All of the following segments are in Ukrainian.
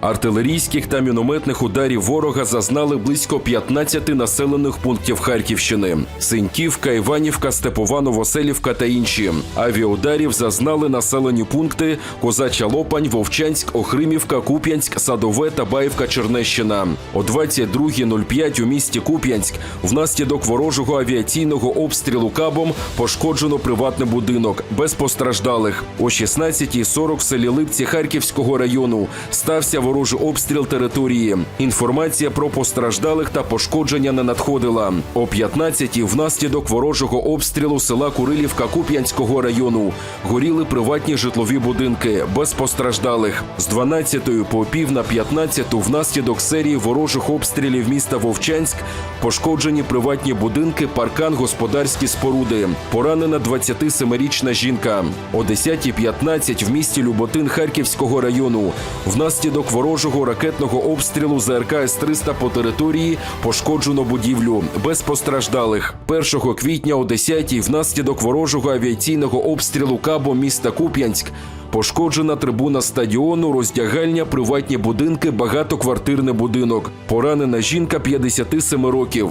Артилерійських та мінометних ударів ворога зазнали близько 15 населених пунктів Харківщини: Синьківка, Іванівка, Степова, Новоселівка та інші. Авіаударів зазнали населені пункти Козача Лопань, Вовчанськ, Охримівка, Куп'янськ, Садове та Баївка, Чернещина. О 22.05 у місті Куп'янськ внаслідок ворожого авіаційного обстрілу кабом пошкоджено приватний будинок без постраждалих. О 16.40 в селі Липці Харківського району стався ворожий обстріл території. Інформація про постраждалих та пошкодження не надходила. О 15-й внаслідок ворожого обстрілу села Курилівка Куп'янського району горіли приватні житлові будинки без постраждалих. З 12-ї по пів на 15-ту внаслідок серії ворожих обстрілів міста Вовчанськ пошкоджені приватні будинки, паркан, господарські споруди. Поранена 27-річна жінка. О 10.15 в місті Люботин Харківського району внаслідок ворожого ракетного обстрілу ЗРК С-300 по території пошкоджено будівлю без постраждалих. 1 квітня о 10-й внаслідок ворожого авіаційного обстрілу Кабо міста Куп'янськ Пошкоджена трибуна стадіону, роздягальня, приватні будинки, багатоквартирний будинок. Поранена жінка 57 років.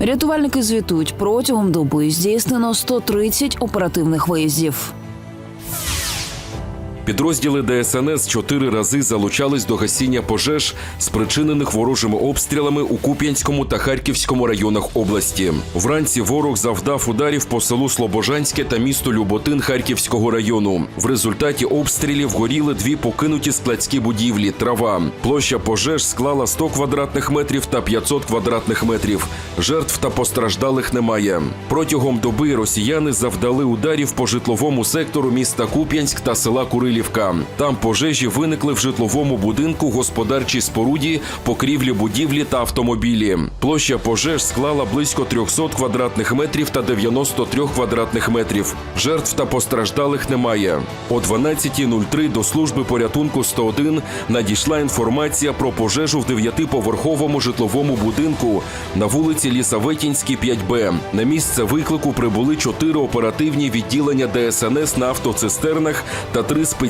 Рятувальники звітують протягом доби здійснено 130 оперативних виїздів. Підрозділи ДСНС чотири рази залучались до гасіння пожеж, спричинених ворожими обстрілами у Куп'янському та Харківському районах області. Вранці ворог завдав ударів по селу Слобожанське та місту Люботин Харківського району. В результаті обстрілів горіли дві покинуті складські будівлі. Трава. Площа пожеж склала 100 квадратних метрів та 500 квадратних метрів. Жертв та постраждалих немає. Протягом доби росіяни завдали ударів по житловому сектору міста Куп'янськ та села Курилівка. Там пожежі виникли в житловому будинку, господарчій споруді, покрівлі будівлі та автомобілі. Площа пожеж склала близько 300 квадратних метрів та 93 квадратних метрів. Жертв та постраждалих немає. О 12.03 до служби порятунку 101 надійшла інформація про пожежу в дев'ятиповерховому житловому будинку на вулиці Лісаветінській, 5Б. На місце виклику прибули чотири оперативні відділення ДСНС на автоцистернах та три спеціальні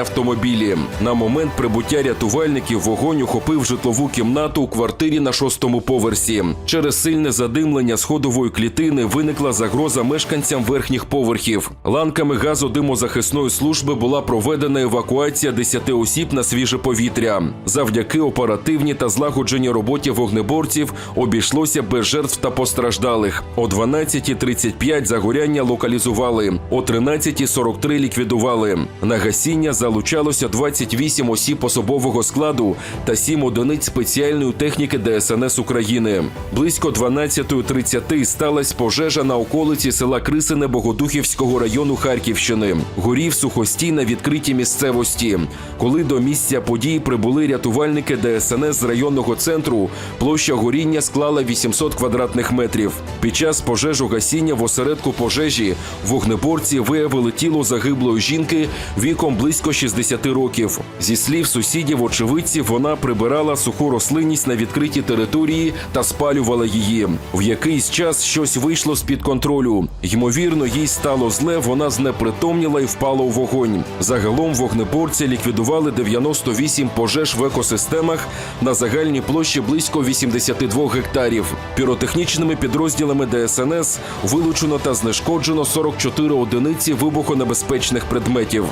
автомобілі. На момент прибуття рятувальників вогонь охопив житлову кімнату у квартирі на шостому поверсі. Через сильне задимлення сходової клітини виникла загроза мешканцям верхніх поверхів. Ланками газодимозахисної служби була проведена евакуація 10 осіб на свіже повітря. Завдяки оперативній та злагодженій роботі вогнеборців обійшлося без жертв та постраждалих. О 12.35 загоряння локалізували, о 13.43 ліквідували. На гасіння залучалося 28 осіб особового складу та 7 одиниць спеціальної техніки ДСНС України. Близько 12.30 сталася пожежа на околиці села Крисине Богодухівського району Харківщини. Горів сухостій на відкритій місцевості. Коли до місця події прибули рятувальники ДСНС з районного центру, площа горіння склала 800 квадратних метрів. Під час пожежу гасіння в осередку пожежі вогнеборці виявили тіло загиблої жінки віком близько 60 років. Зі слів сусідів очевидців, вона прибирала суху рослинність на відкритій території та спалювала її. В якийсь час щось вийшло з під контролю. Ймовірно, їй стало зле. Вона знепритомніла і впала у вогонь. Загалом вогнеборці ліквідували 98 пожеж в екосистемах на загальній площі близько 82 гектарів. Піротехнічними підрозділами ДСНС вилучено та знешкоджено 44 одиниці вибухонебезпечних предметів.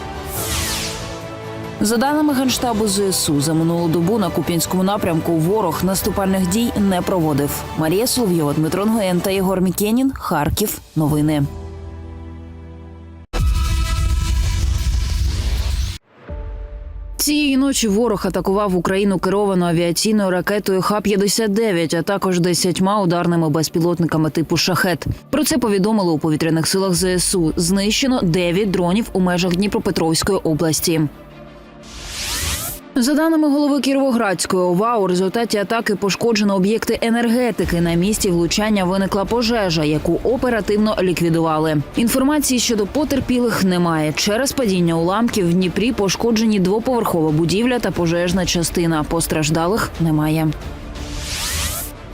За даними генштабу ЗСУ, за минулу добу на Куп'янському напрямку ворог наступальних дій не проводив. Марія Соловйова, Дмитро Нгоєн та Єгор Мікенін. Харків. Новини. Цієї ночі ворог атакував Україну керовану авіаційною ракетою Х-59, а також десятьма ударними безпілотниками типу шахет. Про це повідомили у повітряних силах ЗСУ. Знищено 9 дронів у межах Дніпропетровської області. За даними голови Кіровоградської ОВА, у результаті атаки пошкоджено об'єкти енергетики. На місці влучання виникла пожежа, яку оперативно ліквідували. Інформації щодо потерпілих немає. Через падіння уламків в Дніпрі пошкоджені двоповерхова будівля та пожежна частина. Постраждалих немає.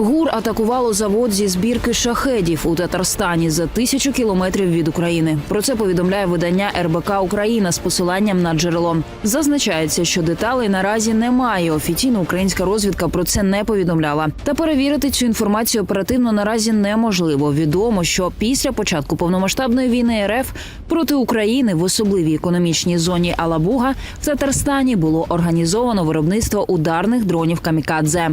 ГУР атакувало завод зі збірки шахедів у Татарстані за тисячу кілометрів від України. Про це повідомляє видання РБК Україна з посиланням на джерело. Зазначається, що деталей наразі немає. Офіційно українська розвідка про це не повідомляла. Та перевірити цю інформацію оперативно наразі неможливо. Відомо, що після початку повномасштабної війни РФ проти України в особливій економічній зоні Алабуга в Татарстані було організовано виробництво ударних дронів камікадзе.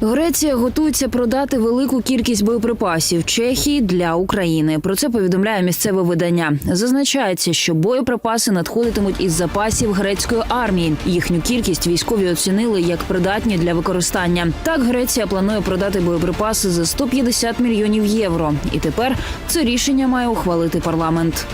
Греція готується продати велику кількість боєприпасів Чехії для України. Про це повідомляє місцеве видання. Зазначається, що боєприпаси надходитимуть із запасів грецької армії. Їхню кількість військові оцінили як придатні для використання. Так Греція планує продати боєприпаси за 150 мільйонів євро. І тепер це рішення має ухвалити парламент.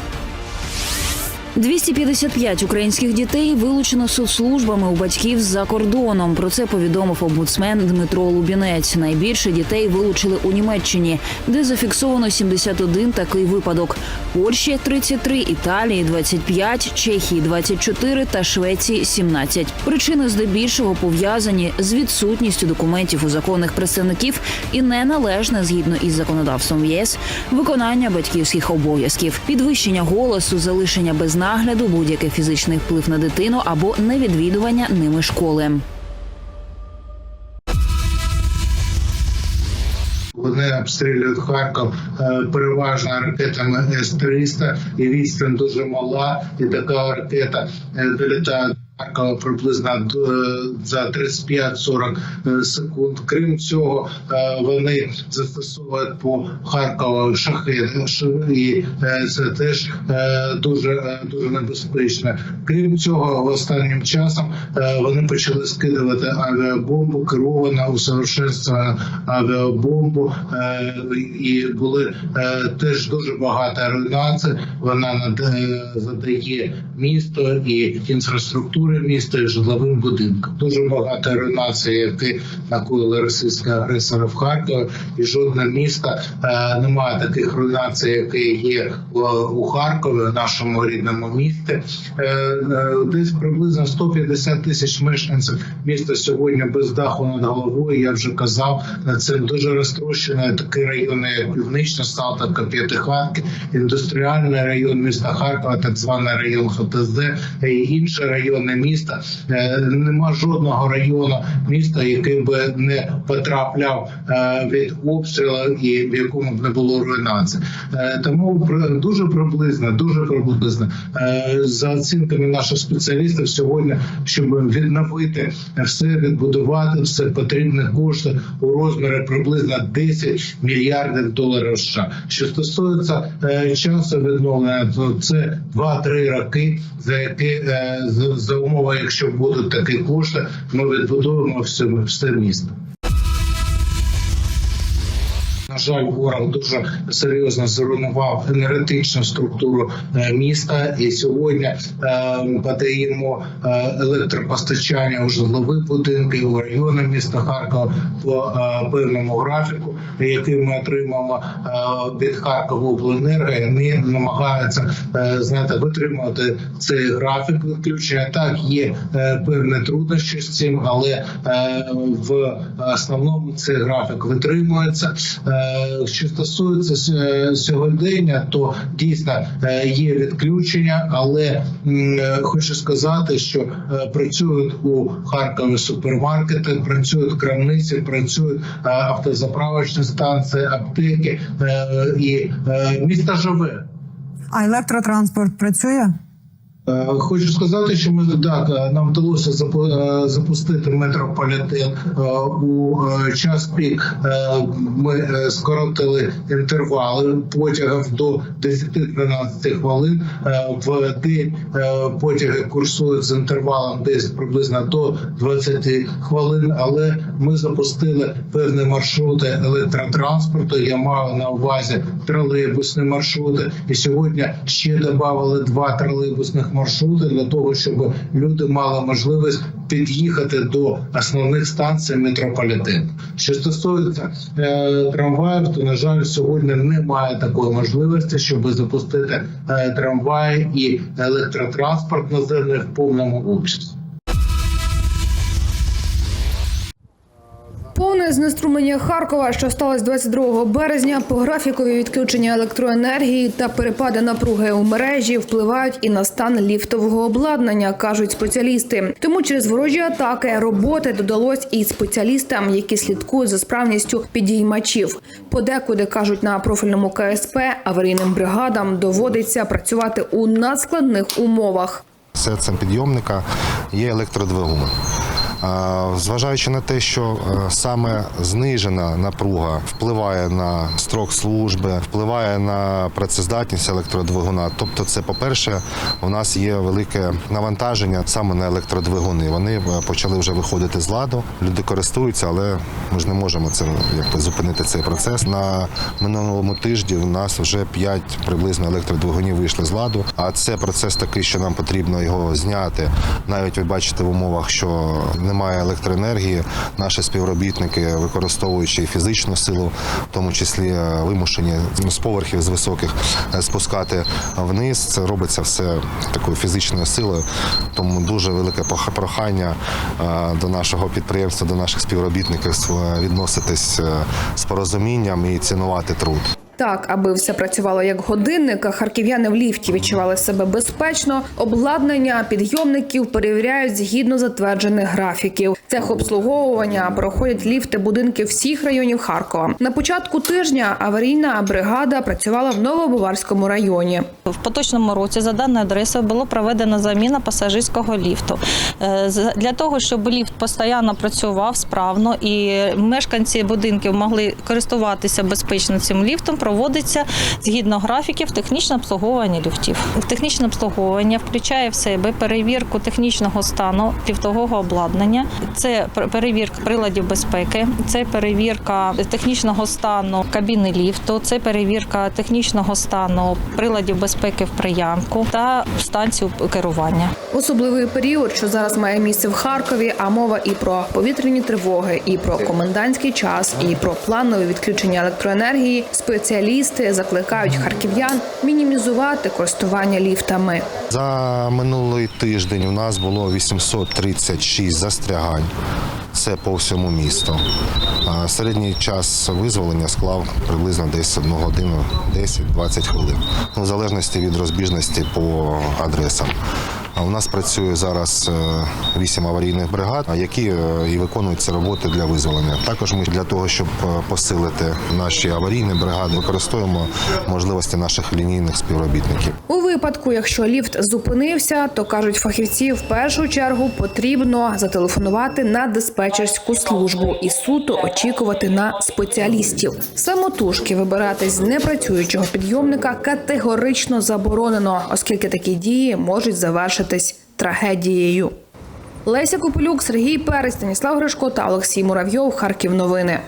255 українських дітей вилучено соцслужбами у батьків за кордоном. Про це повідомив омбудсмен Дмитро Лубінець. Найбільше дітей вилучили у Німеччині, де зафіксовано 71 такий випадок. Польщі 33, Італії 25, Чехії 24 та Швеції 17. Причини здебільшого пов'язані з відсутністю документів у законних представників і неналежне згідно із законодавством ЄС виконання батьківських обов'язків, підвищення голосу, залишення без нагляду, будь-який фізичний вплив на дитину або невідвідування ними школи. Вони обстрілюють Харків е, переважно ракетами С-300, і відстань дуже мала, і така ракета е, долітає до Харкова приблизно е, за 35-40 е, секунд. Крім цього, е, вони застосовують по Харкову шахеди, ш- і це теж дуже дуже небезпечно. Крім цього, останнім часом вони почали скидувати авіабомбу, керовано усовершенствовану авіабомбу, і були теж дуже багато руйнацій. Вона задає місто і інфраструктури міста, і житловим будинкам. Дуже багато руйнацій, які накоїли російські агресори в Харкові, і жодне місто е, немає таких руйнацій, які є в- у Харкові, в нашому рідному місті. Е, е, Десь приблизно 150 тисяч мешканців міста сьогодні без даху над головою. Я вже казав, це дуже розтрощений такий район, як Північна Салтовка, П'ятихатки, індустріальний район міста Харкова, так званий район ХТЗ і інші райони міста. Е, Нема жодного району міста, який би не потрапляв е, від обстрілу і в якому б не було руйнації. Е, Тому дуже приблизно, дуже приблизно за оцінками наших спеціалістів сьогодні, щоб відновити все, відбудувати все потрібні кошти у розмірі приблизно 10 мільярдів доларів США. Що стосується часу відновлення, то це 2-3 роки, за які за, за умови, якщо будуть такі кошти, ми відбудуємо все, все місто. На жаль, ворог дуже серйозно зруйнував енергетичну структуру е, міста, і сьогодні е, подаємо е, електропостачання у житлові будинки у райони міста Харкова по певному графіку, який ми отримаємо від Харкова обленерго. І Вони намагаються знаєте, витримувати цей графік відключення. Так є певні труднощі з цим, але в основному цей графік витримується. Е, Що стосується сьогодення, то дійсно е, є відключення, але е, хочу сказати, що е, працюють у Харкові супермаркети, працюють крамниці, працюють е, автозаправочні станції, аптеки е, і е, місто живе. А електротранспорт працює? Е, Хочу сказати, що ми так е, нам вдалося е, запустити метрополітен у час пік. Ми скоротили інтервали потягів до 10-12 хвилин. В день потяги курсують з інтервалом десь приблизно до 20 хвилин. Але ми запустили певні маршрути електротранспорту. Я маю на увазі тролейбусні маршрути. І сьогодні ще додали два тролейбусних маршрути для того, щоб люди мали можливість під'їхати до основних станцій метрополітену. Що стосується е, трамваїв, то на жаль, сьогодні немає такої можливості, щоб запустити е, трамваї і електротранспорт наземний в повному обсязі. Повне знеструмлення Харкова, що сталося 22 березня, по графікові відключення електроенергії та перепади напруги у мережі впливають і на стан ліфтового обладнання, кажуть спеціалісти. Тому через ворожі атаки роботи додалось і спеціалістам, які слідкують за справністю підіймачів. Подекуди кажуть на профільному КСП аварійним бригадам доводиться працювати у надскладних умовах. серцем підйомника є електродвигун. Зважаючи на те, що е, саме знижена напруга впливає на строк служби, впливає на працездатність електродвигуна. Тобто, це, по-перше, у нас є велике навантаження саме на електродвигуни. Вони е, почали вже виходити з ладу. Люди користуються, але ми ж не можемо це якби зупинити цей процес. На минулому тижні у нас вже 5 приблизно електродвигунів вийшли з ладу. А це процес такий, що нам потрібно його зняти. Навіть ви бачите в умовах, що немає електроенергії. Наші співробітники, використовуючи фізичну силу, в тому числі е, вимушені з поверхів з високих е, спускати вниз. Це робиться все такою фізичною силою. Тому дуже велике прохання е, до нашого підприємства, до наших співробітників відноситись з порозумінням і цінувати труд. Так, аби все працювало як годинник, харків'яни в ліфті відчували себе безпечно. Обладнання підйомників перевіряють згідно затверджених графіків. Цех обслуговування проходять ліфти будинків всіх районів Харкова. На початку тижня аварійна бригада працювала в Новобуварському районі. В поточному році за даною адресою було проведена заміна пасажирського ліфту. Е, Для того, щоб ліфт постійно працював справно і мешканці будинків могли користуватися безпечно цим ліфтом, проводиться згідно графіків технічне обслуговування ліфтів. Технічне обслуговування включає в себе перевірку технічного стану ліфтового обладнання, це перевірка приладів безпеки, це перевірка технічного стану кабіни ліфту, це перевірка технічного стану приладів безпеки в приямку та станцію керування. Особливий період, що зараз має місце в Харкові, а мова і про повітряні тривоги, і про комендантський час, і про планове відключення електроенергії. Спеціалісти закликають харків'ян мінімізувати користування ліфтами. За минулий тиждень у нас було 836 застрягань. Це по всьому місту. Середній час визволення склав приблизно десь 1 годину, 10-20 хвилин. Ну, в залежності від розбіжності по адресам. У нас працює зараз 8 аварійних бригад, які е, і виконують ці роботи для визволення. Також ми для того, щоб е, посилити наші аварійні бригади, використовуємо можливості наших лінійних співробітників. У випадку, якщо ліфт зупинився, то кажуть фахівці, в першу чергу потрібно зателефонувати на диспетчерську службу і суто очікувати на спеціалістів. Самотужки вибирати з непрацюючого підйомника категорично заборонено, оскільки такі дії можуть завершитись трагедією. Леся Копилюк, Сергій Перець, Станіслав Гришко та Олексій Муравйов. Харків новини.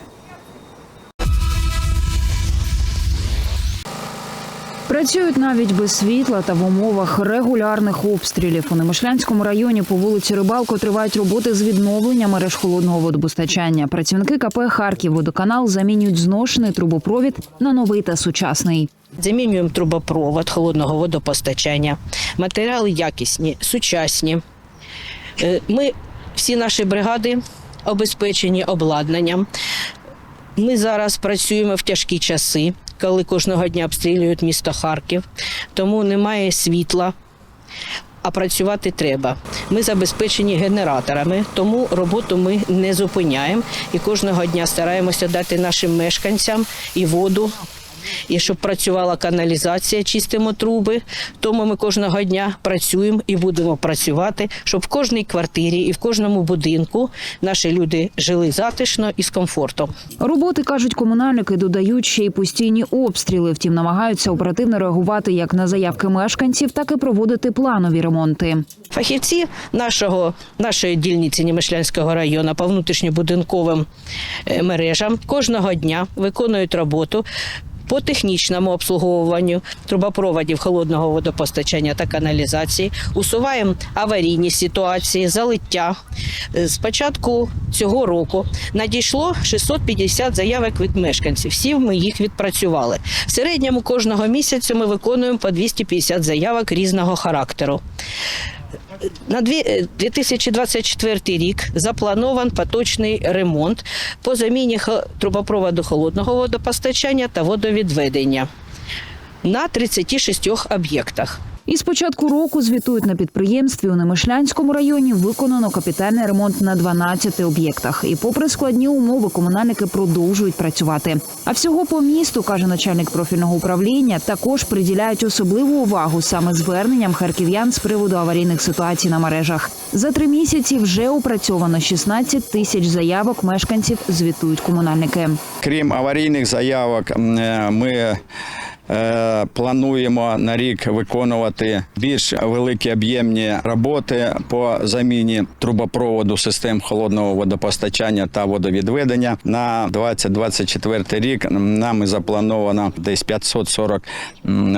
Працюють навіть без світла та в умовах регулярних обстрілів. У Немишлянському районі по вулиці Рибалко тривають роботи з відновлення мереж холодного водопостачання. Працівники КП Харків водоканал замінюють зношений трубопровід на новий та сучасний. Замінюємо трубопровод холодного водопостачання. Матеріали якісні, сучасні. Е, Ми всі наші бригади обезпечені обладнанням. Ми зараз працюємо в тяжкі часи, коли кожного дня обстрілюють місто Харків, тому немає світла. А працювати треба. Ми забезпечені генераторами, тому роботу ми не зупиняємо і кожного дня стараємося дати нашим мешканцям і воду, і щоб працювала каналізація, чистимо труби. Тому ми кожного дня працюємо і будемо працювати, щоб в кожній квартирі і в кожному будинку наші люди жили затишно і з комфортом. Роботи кажуть комунальники, додають ще й постійні обстріли. Втім, намагаються оперативно реагувати як на заявки мешканців, так і проводити планові ремонти. Фахівці нашого, нашої дільниці Німишлянського району по внутрішньобудинковим е, мережам кожного дня виконують роботу. По технічному обслуговуванню трубопроводів холодного водопостачання та каналізації, усуваємо аварійні ситуації, залиття. Е, З початку цього року надійшло 650 заявок від мешканців. Всі ми їх відпрацювали. В середньому кожного місяця ми виконуємо по 250 заявок різного характеру. На е, 2024 рік запланован поточний ремонт по заміні трубопроводу холодного водопостачання та водовідведення на 36 об'єктах. І з початку року звітують на підприємстві у Немишлянському районі виконано капітальний ремонт на 12 об'єктах. І попри складні умови, комунальники продовжують працювати. А всього по місту, каже начальник профільного управління, також приділяють особливу увагу саме зверненням харків'ян з приводу аварійних ситуацій на мережах. За три місяці вже опрацьовано 16 тисяч заявок мешканців. Звітують комунальники. Крім аварійних заявок, е, ми плануємо на рік виконувати більш великі об'ємні роботи по заміні трубопроводу систем холодного водопостачання та водовідведення. На 2024 рік нами заплановано десь 540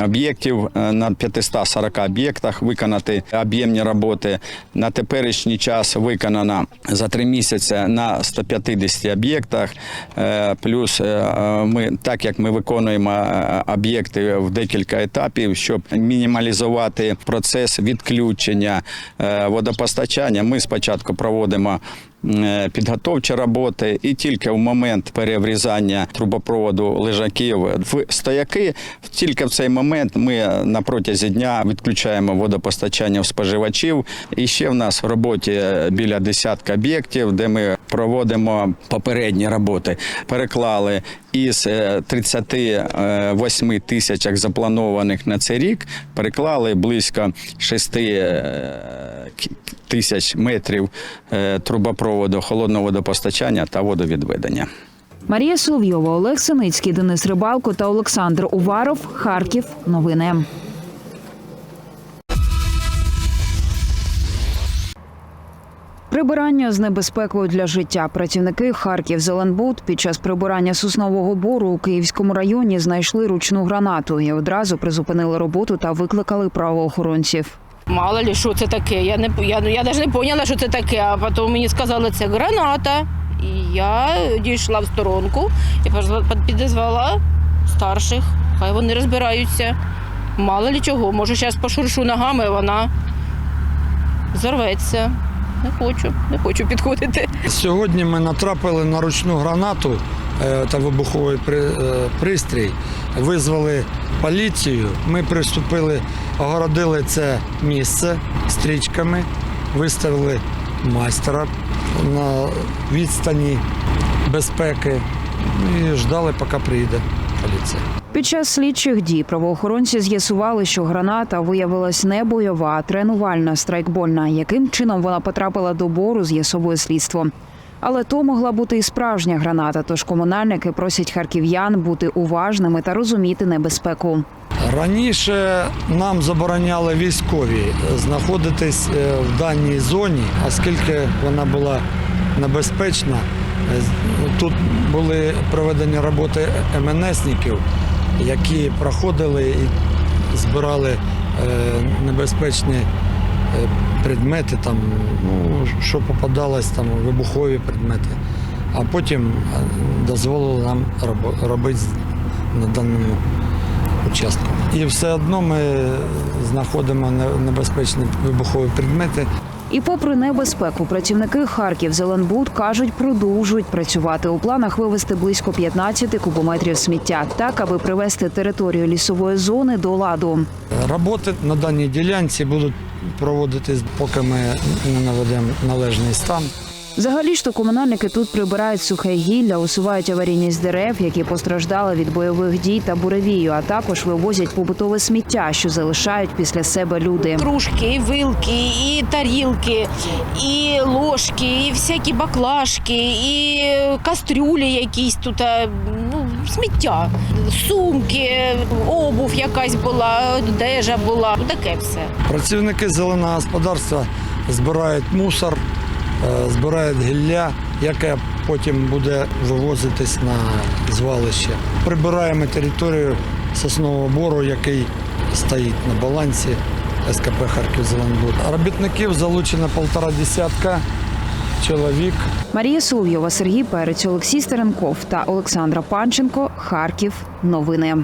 об'єктів е, на 540 об'єктах виконати об'ємні роботи. На теперішній час виконано за три місяці на 150 об'єктах. Е, Плюс е, ми, так як ми виконуємо е, об'єкти в декілька етапів, щоб мінімалізувати процес відключення е, водопостачання, ми спочатку проводимо. Е, Підготовчі роботи, і тільки в момент переврізання трубопроводу лежаків в стояки, тільки в цей момент ми на протязі дня відключаємо водопостачання в споживачів. І ще в нас в роботі біля десятка об'єктів, де ми проводимо попередні роботи. Переклали із е, 38 тисячах запланованих на цей рік, переклали близько 6 е, тисяч метрів е, трубопроводу холодного водопостачання та водовідведення. Марія Соловйова, Олег Синицький, Денис Рибалко та Олександр Уваров. Харків. Новини. Прибирання з небезпекою для життя. Працівники Харків Зеленбуд під час прибирання соснового бору у Київському районі знайшли ручну гранату і одразу призупинили роботу та викликали правоохоронців. Мало ли, що це таке. Я не я, я навіть не поняла, що це таке, а потім мені сказали, це граната. І я дійшла в сторонку і підізвала старших. Хай вони розбираються. Мало ли чого, може зараз пошуршу ногами, вона зорветься. Не хочу, не хочу підходити. Сьогодні ми натрапили на ручну гранату та вибуховий е, пристрій. Визвали поліцію. Ми приступили, огородили це місце стрічками, виставили майстера на відстані безпеки і ждали, поки приїде поліція. Під час слідчих дій правоохоронці з'ясували, що граната виявилась не бойова, а тренувальна страйкбольна. Яким чином вона потрапила до бору, з'ясовує слідство. Але то могла бути і справжня граната. Тож комунальники просять харків'ян бути уважними та розуміти небезпеку. Раніше нам забороняли військові знаходитись е, в даній зоні, оскільки вона була небезпечна. Е, Тут були проведені роботи МНСників, які проходили і збирали е, небезпечні предмети, там, ну, що попадалось, там, вибухові предмети. А потім е, дозволили нам робити на даному участку. І все одно ми знаходимо небезпечні вибухові предмети. І попри небезпеку, працівники Харків Зеленбуд кажуть, продовжують працювати у планах вивезти близько 15 кубометрів сміття, так аби привести територію лісової зони до ладу. Роботи на даній ділянці будуть проводитись, поки ми не наведемо належний стан. Взагалі ж то комунальники тут прибирають сухе гілля, усувають аварійність дерев, які постраждали від бойових дій та буревію, а також вивозять побутове сміття, що залишають після себе люди. Кружки, і вилки, і тарілки, і ложки, і всякі баклажки, і кастрюлі якісь тут, е, ну, сміття, сумки, обув якась була, одежа була. Таке все. Працівники зеленого господарства збирають мусор, збирають гілля, яке потім буде вивозитись на звалище. Прибираємо територію соснового бору, який стоїть на балансі СКП Харків-Зеленбуд. Робітників залучено полтора десятка чоловік. Марія Соловйова, Сергій Перець, Олексій Стеренков та Олександра Панченко. Харків. Новини.